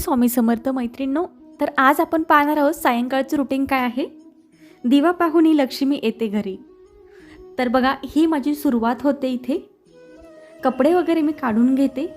स्वामी समर्थ मैत्रिणींनो तर आज आपण पाहणार आहोत सायंकाळचं रुटीन काय आहे? दिवा पाहून ही लक्ष्मी येते घरी. तर बघा ही माझी सुरुवात होते इथे. कपडे वगैरे मी काढून घेते.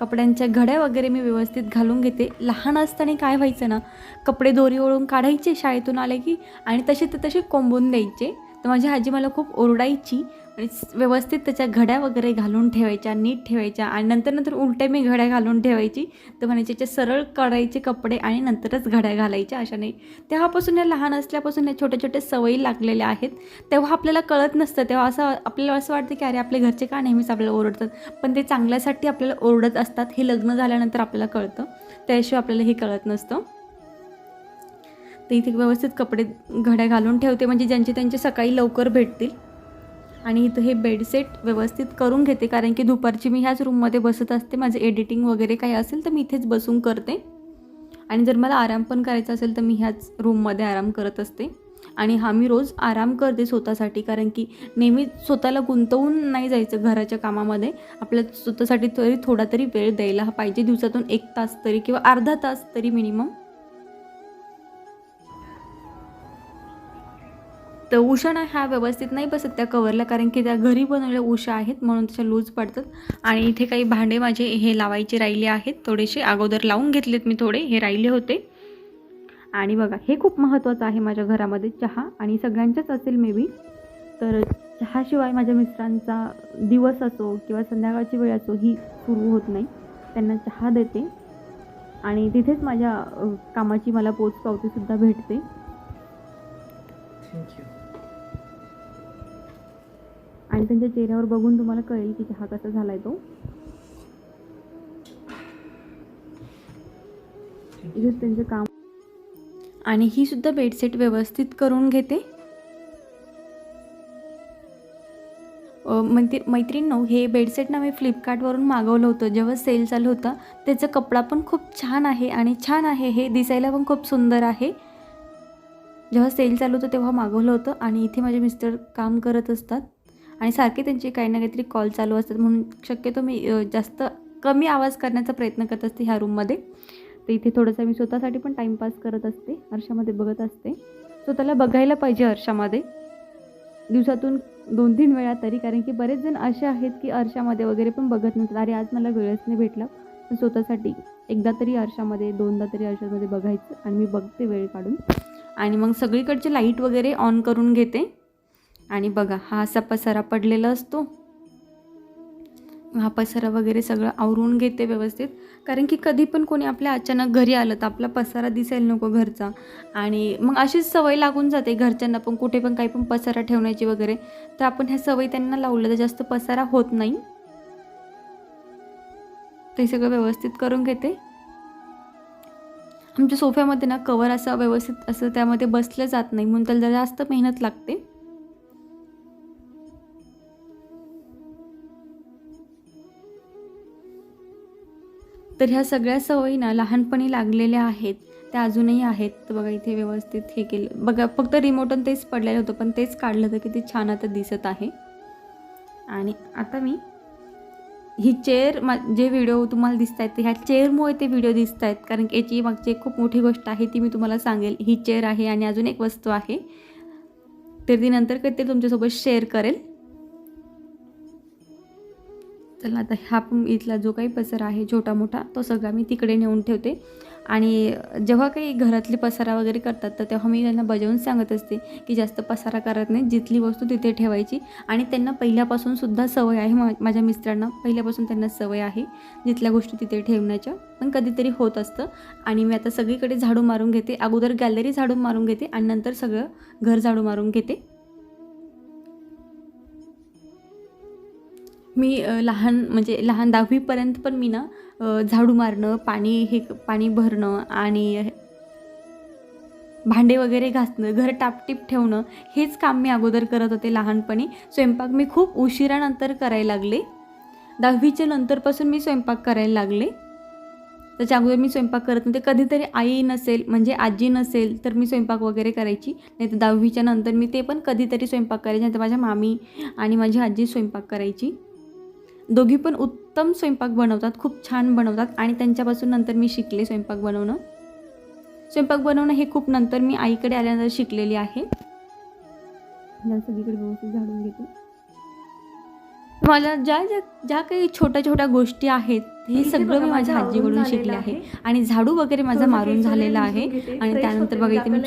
कपड्यांच्या घड्या वगैरे मी व्यवस्थित घालून घेते. लहान असताना काय व्हायचं ना कपडे दोरी ओळून काढायचे शाळेतून आले की आणि तसे ते तसे कोंबून द्यायचे. तर माझी आजी मला खूप ओरडायची. आणि व्यवस्थित त्याच्या घड्या वगैरे घालून ठेवायच्या नीट ठेवायच्या आणि नंतर नंतर उलट्या मी घड्या घालून ठेवायची. तर म्हणायचे याचे सरळ काढायचे कपडे आणि नंतरच घड्या घालायच्या अशा नाही. तेव्हापासून या लहान असल्यापासून या छोट्या छोट्या सवयी लागलेल्या आहेत. तेव्हा आपल्याला कळत नसतं. तेव्हा असं आपल्याला असं वाटतं की अरे आपले घरचे का नेहमीच आपल्याला ओरडतात? पण ते चांगल्यासाठी आपल्याला ओरडत असतात हे लग्न झाल्यानंतर आपल्याला कळतं. त्याशिवाय आपल्याला हे कळत नसतं. तर इथे व्यवस्थित कपडे घड्या घालून ठेवते. म्हणजे ज्यांचे त्यांचे सकाळी लवकर भेटतील. आणि इथं हे बेडसेट व्यवस्थित करून घेते कारण की दुपारची मी ह्याच रूममध्ये बसत असते. माझं एडिटिंग वगैरे काही असेल तर मी इथेच बसून करते. आणि जर मला आराम पण करायचा असेल तर मी ह्याच रूममध्ये आराम करत असते. आणि हा मी रोज आराम करते स्वतःसाठी कारण की नेहमी स्वतःला गुंतवून नाही जायचं घराच्या कामामध्ये. आपल्या स्वतःसाठी तरी थोडा तरी वेळ द्यायला पाहिजे दिवसातून एक तास तरी किंवा अर्धा तास तरी मिनिमम तर उषा ना ह्या व्यवस्थित नाही बसत त्या कवरला कारण की त्या घरी बनवलेल्या उषा आहेत म्हणून त्याच्या लूज पडतात. आणि इथे काही भांडे माझे हे लावायचे राहिले आहेत थोडेसे अगोदर लावून घेतलेत मी थोडे हे राहिले होते. आणि बघा हे खूप महत्त्वाचं आहे माझ्या घरामध्ये चहा आणि सगळ्यांच्याच असेल मे बी तर चहाशिवाय माझ्या मिस्टरांचा दिवस असो किंवा संध्याकाळची वेळ असो ही सुरू होत नाही. त्यांना चहा देते. आणि तिथेच माझ्या कामाची मला पोचपावतीसुद्धा भेटते. थँक्यू आणि त्यांच्या चेहऱ्यावर बघून तुम्हाला कळेल की चहा कसा झालाय तो. इथेच त्यांचं काम. आणि ही सुद्धा बेडसेट व्यवस्थित करून घेते. मैत्री मैत्रीण हे बेडसेट ना मी फ्लिपकार्टवरून मागवलं होतं. जेव्हा सेल चालू होता त्याचा कपडा पण खूप छान आहे आणि छान आहे. हे दिसायला पण खूप सुंदर आहे. जेव्हा सेल चालू होतं तेव्हा मागवलं होतं आणि इथे माझे मिस्टर काम करत असतात. आणि सारखे त्यांचे काही ना काहीतरी कॉल चालू असतात. म्हणून शक्यतो मी जास्त कमी आवाज करण्याचा प्रयत्न करत असते ह्या रूममध्ये तर इथे थोडंसं मी स्वतःसाठी पण टाईमपास करत असते. आरशामध्ये बघत असते. स्वतःला बघायला पाहिजे आरशामध्ये दिवसातून दोन तीन वेळा तरी कारण की बरेच जण असे आहेत की आरशामध्ये वगैरे पण बघत नसतात. अरे आज मला वेळच नाही भेटला. पण स्वतःसाठी एकदा तरी आरशामध्ये दोनदा तरी आरशामध्ये बघायचं आणि मी बघते वेळ काढून. आणि मग सगळीकडचे लाइट वगैरे ऑन करून घेते. आणि बघा हा असा पसारा पडलेला असतो. हा पसारा वगैरे सगळं आवरून घेते व्यवस्थित. कारण की कधी पण कोणी आपल्या अचानक घरी आलं तर आपला पसारा दिसायला नको घरचा. आणि मग अशीच सवय लागून जाते घरच्यांना पण कुठे पण काही पण पसारा ठेवण्याची वगैरे. तर आपण ह्या सवयी त्यांना लावलं तर जास्त पसारा होत नाही. ते सगळं व्यवस्थित करून घेते. आमच्या सोफ्यामध्ये ना कवर असं व्यवस्थित असं त्यामध्ये बसलं जात नाही म्हणून त्याला जास्त मेहनत लागते. तर ह्या सगळ्या सवयी ना लहानपणी लागलेल्या आहेत त्या अजूनही आहेत. तर बघा इथे व्यवस्थित हे केलं. बघा फक्त रिमोटन तेच पडलेलं होतं पण तेच काढलं तर किती छान आता दिसत आहे. आणि आता मी ही चेअर मा जे व्हिडिओ तुम्हाला दिसत आहेत ह्या चेअरमुळे ते व्हिडिओ दिसत आहेत कारण की याची मागची खूप मोठी गोष्ट आहे ती मी तुम्हाला सांगेल. ही चेअर आहे आणि अजून एक वस्तू आहे. तर ती नंतर कधीतरी तुमच्यासोबत शेअर करेल. चला आता हा पण इथला जो काही पसर आहे छोटा मोठा तो सगळा मी तिकडे नेऊन ठेवते. आणि जेव्हा काही घरातली पसारा वगैरे करतात तर तेव्हा मी त्यांना बजावून सांगत असते की जास्त पसारा करत नाही जिथली वस्तू तिथे ठेवायची. आणि त्यांना पहिल्यापासून सुद्धा सवय आहे मा माझ्या मिस्टरांना पहिल्यापासून त्यांना सवय आहे जिथल्या गोष्टी तिथे ठेवण्याच्या. पण कधीतरी होत असतं. आणि मी आता सगळीकडे झाडू मारून घेते अगोदर गॅलरी झाडून मारून घेते आणि नंतर सगळं घर झाडू मारून घेते. मी लहान म्हणजे लहान दहावीपर्यंत पण मी ना झाडू मारणं पाणी हे पाणी भरणं आणि भांडे वगैरे घासणं घर टापटीप ठेवणं हेच काम मी अगोदर करत होते लहानपणी. स्वयंपाक मी खूप उशिरानंतर करायला लागले. दहावीच्या नंतरपासून मी स्वयंपाक करायला लागले. त्याच्या अगोदर मी स्वयंपाक करत नव्हते. कधीतरी आई नसेल म्हणजे आजी नसेल तर मी स्वयंपाक वगैरे करायची. नाही तर दहावीच्या नंतर मी ते पण कधीतरी स्वयंपाक करायचे. नाही तर माझ्या मामी आणि माझी आजी स्वयंपाक करायची. दोघी पण उत्तम स्वयंपाक बनवतात खूप छान बनवतात आणि त्यांच्यापासून नंतर मी शिकले स्वयंपाक बनवणं स्वयंपाक बनवणं हे खूप नंतर मी आईकडे आल्यानंतर शिकलेली आहे सगळीकडे व्यवस्थित झाडून घेते मला ज्या ज्या ज्या काही छोट्या छोट्या गोष्टी आहेत हे सगळं मी माझ्या माझं आजीकडून शिकले आहे. आणि झाडू वगैरे माझा मारून झालेला आहे. आणि त्यानंतर. बघा इथे मी.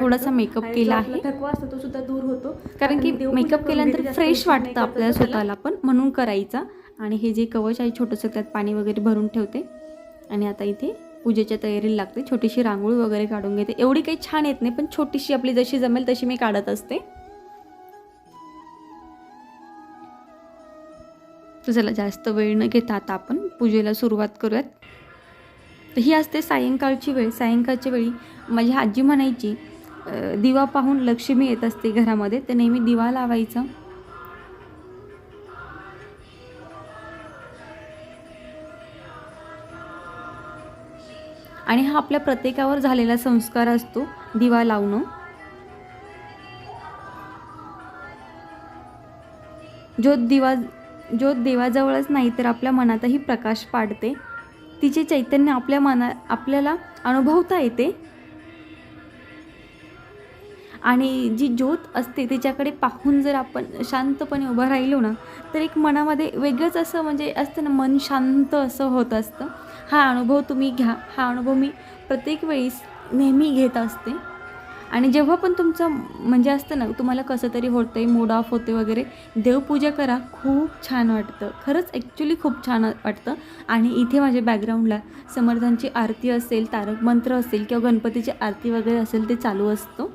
थोडासा मेकअप केला आहे तो सुद्धा दूर होतो कारण की मेकअप केल्यानंतर फ्रेश वाटतं आपल्याला. स्वतःला पण म्हणून करायचा आणि हे जे कवच आहे छोटंसं त्यात पाणी वगैरे भरून ठेवते. आणि आता इथे पूजेच्या तयारीला लागते. छोटीशी रांगोळी वगैरे काढून घेते. एवढी काही छान येत नाही पण छोटीशी आपली जशी जमेल तशी मी काढत असते. तर चला जास्त वेळ न घेता आता आपण पूजेला सुरुवात करूयात. तर ही असते सायंकाळची वेळ. सायंकाळच्या वेळी माझी आजी म्हणायची दिवा पाहून लक्ष्मी येत असते घरामध्ये. तर नेहमी दिवा लावायचा. आणि हा आपल्या प्रत्येकावर झालेला संस्कार असतो. दिवा लावणं. ज्योत दिवा ज्योत देवाजवळच नाही तर आपल्या मनातही प्रकाश पाडते. तिचे चैतन्य आपल्या मना आपल्याला अनुभवता येते. आणि जी ज्योत असते तिच्याकडे पाहून जर आपण शांतपणे उभं राहिलो ना तर एक मनामध्ये वेगळंच असं म्हणजे असतं ना मन शांत असं होत असतं. हा अनुभव तुम्ही घ्या. हा अनुभव मी प्रत्येक वेळेस नेहमी घेत असते. आणि जेव्हा पण तुमचं म्हणजे असतं ना तुम्हाला कसं तरी होतं आहे मूड ऑफ होते वगैरे देवपूजा करा. खूप छान वाटतं. खरंच ॲक्च्युली खूप छान वाटतं. आणि इथे माझ्या बॅकग्राऊंडला समर्थांची आरती असेल तारक मंत्र असेल किंवा गणपतीची आरती वगैरे असेल ते चालू असतो.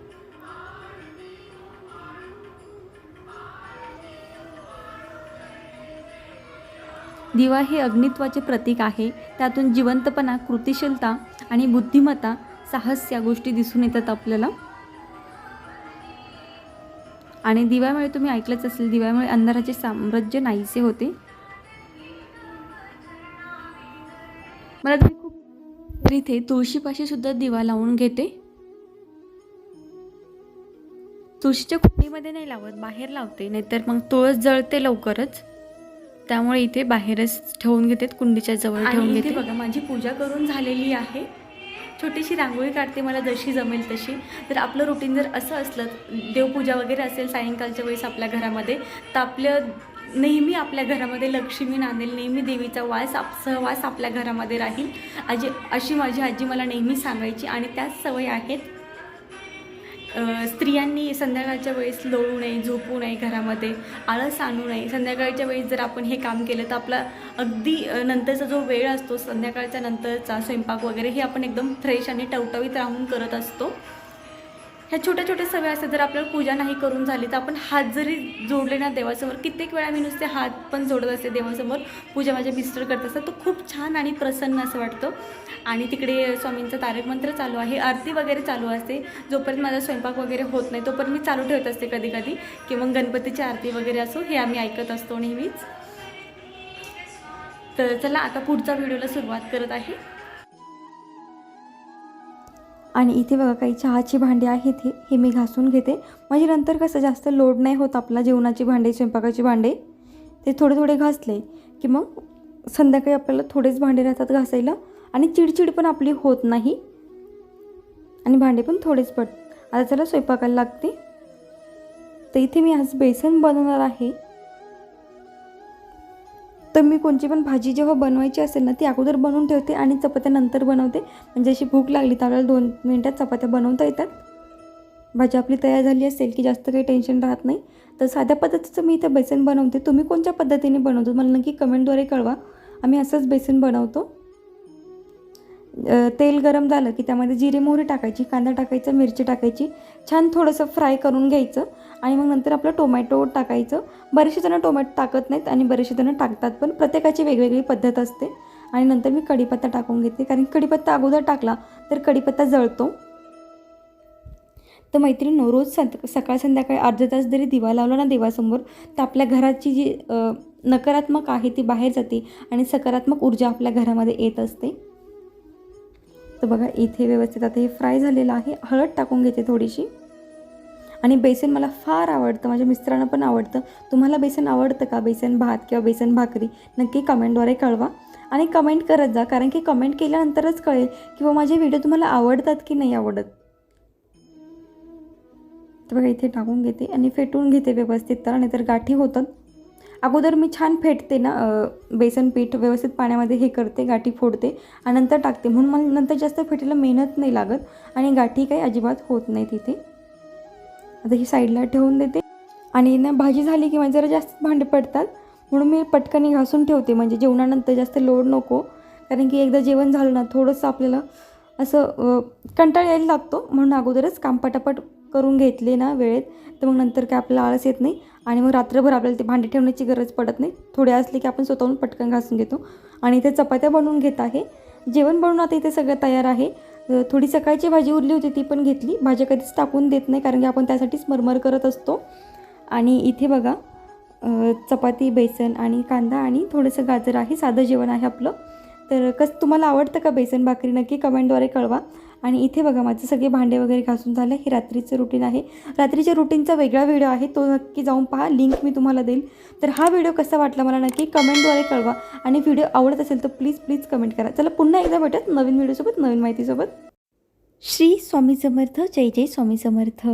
दिवा हे अग्नित्वाचे प्रतीक आहे. त्यातून जिवंतपणा कृतिशीलता आणि बुद्धिमत्ता साहस या गोष्टी दिसून येतात आपल्याला. आणि दिव्यामुळे तुम्ही ऐकलंच असेल दिव्यामुळे अंधाराचे साम्राज्य नाहीसे होते. मला तुम्ही खूप इथे तुळशीपाशी सुद्धा दिवा लावून घेते. तुळशीच्या कुंडीमध्ये नाही लावत बाहेर लावते नाहीतर मग तुळस जळते लवकरच. त्यामुळे इथे बाहेरच ठेवून घेते कुंडीच्या जवळ ठेवून घेते बघा माझी पूजा करून झालेली आहे. छोटीशी रांगोळी काढते मला जशी जमेल तशी. तर आपलं रुटीन जर असं असलं देवपूजा वगैरे असेल सायंकाळच्या वेळेस आपल्या घरामध्ये तर आपलं नेहमी आपल्या घरामध्ये लक्ष्मी नांदेल नेहमी देवीचा वास आप सहवास आपल्या घरामध्ये राहील. आजी अशी माझी आजी मला नेहमी सांगायची आणि त्याच सवय आहेत. स्त्रियांनी संध्याकाळच्या वेळेस लोळू नये झोपू नये घरामध्ये आळस आणू नये. संध्याकाळच्या वेळेस जर आपण हे काम केलं तर आपला अगदी नंतरचा जो वेळ असतो संध्याकाळच्या नंतरचा स्वयंपाक वगैरे हे आपण एकदम फ्रेश आणि टवटवीत राहून करत असतो. ह्या छोट्या छोट्या सवय असतात जर आपल्याला पूजा नाही करून झाली तर आपण हात जरी जोडले ना देवासमोर कित्येक वेळा मी नुसते हात पण जोडत असते देवासमोर पूजा माझ्या मिस्टर करत असतात. तो खूप छान आणि प्रसन्न असं वाटतं. आणि तिकडे स्वामींचा तारक मंत्र चालू आहे आरती वगैरे चालू असते. जोपर्यंत माझा स्वयंपाक वगैरे होत नाही तोपर्यंत मी चालू ठेवत असते कधी कधी की मग गणपतीची आरती वगैरे असो हे आम्ही ऐकत असतो नेहमीच. तर चला आता पुढच्या व्हिडिओला सुरुवात करत आहे. आणि इथे बघा काही चहाची भांडी आहेत हे हे मी घासून घेते. म्हणजे नंतर कसं जास्त लोड नाही होत आपला जेवणाची भांडे स्वयंपाकाची भांडे. ते थोडे थोडे घासले की मग संध्याकाळी आपल्याला थोडेच भांडे राहतात घासायला आणि चिडचिड पण आपली होत नाही. आणि भांडे पण थोडेच पड आता त्याला स्वयंपाकाला लागते. तर इथे मी आज बेसन बनवणार आहे. तर मी कोणची पण भाजी जेव्हा बनवायची असेल ना ती अगोदर बनवून ठेवते आणि चपात्या नंतर बनवते. म्हणजे अशी भूक लागली तर आपल्याला दोन मिनटात चपात्या बनवता येतात. भाजी आपली तयार झाली असेल की जास्त काही टेन्शन राहत नाही. तर साध्या पद्धतीचं मी इथं बेसन बनवते. तुम्ही कोणत्या पद्धतीने बनवतो? मला नक्की कमेंटद्वारे कळवा. आम्ही असंच बेसन बनवतो. तेल गरम झालं की त्यामध्ये जिरे मोहरी टाकायची कांदा टाकायचा मिरची टाकायची छान थोडंसं फ्राय करून घ्यायचं आणि मग नंतर आपलं टोमॅटो टाकायचं. बरेचसे जणं टोमॅटो टाकत नाहीत आणि बरेचसे जणं टाकतात पण प्रत्येकाची वेगवेगळी पद्धत असते. आणि नंतर मी कढीपत्ता टाकून घेते. कारण कढीपत्ता अगोदर टाकला तर कढीपत्ता जळतो. तर मैत्रीण रोज सं सकाळ संध्याकाळी अर्धा तास जरी दिवा लावला ना देवासमोर तर आपल्या घराची जी नकारात्मक आहे ती बाहेर जाते आणि सकारात्मक ऊर्जा आपल्या घरामध्ये येत असते. तर बघा इथे व्यवस्थित आता हे फ्राय झालेलं आहे. हळद टाकून घेते थोडीशी. आणि बेसन मला फार आवडतं माझ्या मिस्टरांना पण आवडतं. तुम्हाला बेसन आवडतं का? बेसन भात किंवा बेसन भाकरी? नक्की कमेंटद्वारे कळवा. आणि कमेंट करत जा कारण की कमेंट केल्यानंतरच कळेल किंवा माझे व्हिडिओ तुम्हाला आवडतात की नाही आवडत. तर बघा इथे टाकून घेते आणि फेटून घेते व्यवस्थित तर नाहीतर गाठी होतात. अगोदर मी छान फेटते ना बेसन पीठ व्यवस्थित पाण्यामध्ये हे करते गाठी फोडते आणि नंतर टाकते. म्हणून मला नंतर जास्त फेटायला मेहनत नाही लागत आणि गाठी काही अजिबात होत नाही तिथे. आता ही साईडला ठेवून देते. आणि ना भाजी झाली की माझे जरा जास्त भांडे पडतात म्हणून मी पटकन घासून ठेवते. म्हणजे जेवणानंतर जास्त लोड नको कारण की एकदा जेवण झालं ना थोडंसं आपल्याला असं कंटाळ कंटाळा यायला लागतो. म्हणून अगोदरच काम पटापट करून घेतले ना वेळेत तर मग नंतर काय आपल्याला आळस येत नाही आणि मग रात्रभर आपल्याला ते भांडे ठेवण्याची गरज पडत नाही. थोडे असले की आपण स्वतःहून पटकन घासून घेतो. आणि इथे चपात्या बनवून घेत आहे. जेवण बनवून आता इथे सगळं तयार आहे. थोडी सकाळची भाजी उरली होती ती पण घेतली. भाज्या कधीच टाकून देत नाही कारण की आपण त्यासाठीच मरमर करत असतो. आणि इथे बघा चपाती बेसन आणि कांदा आणि थोडंसं गाजर आहे. साधं जेवण आहे आपलं. तर कसं तुम्हाला आवडतं का बेसन भाकरी? नक्की कमेंटद्वारे कळवा. आणि इथे बघा माझे सगळे भांडे वगैरे घासून झाले. हे रात्रीचं रुटीन आहे. रात्रीच्या रुटीनचा वेगळा व्हिडिओ आहे. तो नक्की जाऊन पहा. लिंक मी तुम्हाला देईल. तर हा व्हिडिओ कसा वाटला मला नक्की कमेंटद्वारे कळवा. आणि व्हिडिओ आवडत असेल तर प्लीज प्लीज कमेंट करा. चला पुन्हा एकदा भेटत नवीन व्हिडिओसोबत नवीन माहितीसोबत. श्री स्वामी समर्थ. जय जय स्वामी समर्थ.